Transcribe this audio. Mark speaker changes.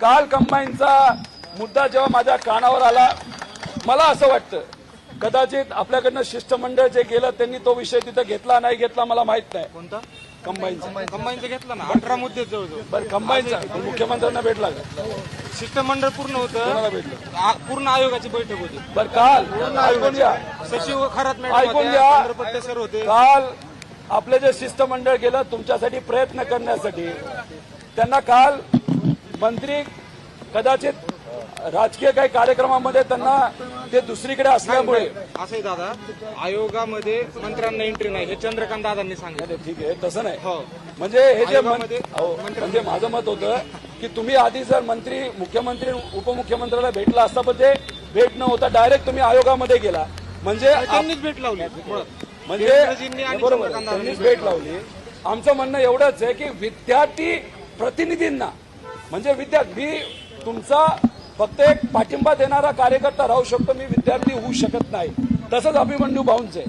Speaker 1: काल कंबाईनचा मुद्दा जेव्हा माझ्या कानावर आला मला असं वाटतं कदाचित आपल्याकडनं शिष्टमंडळ जे गेलं त्यांनी तो विषय तिथं घेतला नाही घेतला मला माहीत नाही.
Speaker 2: कोणता?
Speaker 1: कंबाईनचा.
Speaker 2: कंबाईनचं. घेतलं ना? अठरा मुद्दे जवळजवळ.
Speaker 1: बरं कंबाईनचा. मुख्यमंत्र्यांना भेटला का
Speaker 2: शिष्टमंडळ पूर्ण
Speaker 1: कोणाला
Speaker 2: होतं
Speaker 1: भेटलं
Speaker 2: आ- पूर्ण आयोगाची बैठक होती.
Speaker 1: बरं काल ऐकून घ्या
Speaker 2: सचिव खरात
Speaker 1: ऐकून घ्या.
Speaker 2: सर होते.
Speaker 1: काल आपले जे शिष्टमंडळ गेलं तुमच्यासाठी प्रयत्न करण्यासाठी त्यांना काल मंत्री कदाचित राजकीय काही कार्यक्रमामध्ये त्यांना ते दुसरीकडे असल्यामुळे
Speaker 2: असंही दादा आयोगामध्ये मंत्र्यांना एंट्री नाही हे चंद्रकांत दादांनी सांगितलं.
Speaker 1: ठीक आहे तसं नाही.
Speaker 2: हो.
Speaker 1: म्हणजे हे जे म्हणजे माझं मत होतं की तुम्ही आधी जर मंत्री मुख्यमंत्री उपमुख्यमंत्र्याला भेटला असता पण ते भेट न होता डायरेक्ट तुम्ही आयोगामध्ये गेला. म्हणजे
Speaker 2: त्यांनीच भेट लावली.
Speaker 1: म्हणजे बरोबर त्यांनीच भेट लावली. आमचं म्हणणं एवढंच आहे की विद्यार्थी प्रतिनिधींना म्हणजे विद्यार्थी मी तुमचा फक्त एक पाठिंबा देणारा कार्यकर्ता राहू शकतो मी विद्यार्थी होऊ शकत नाही. तसंच अभिमन्यू भाऊंचे.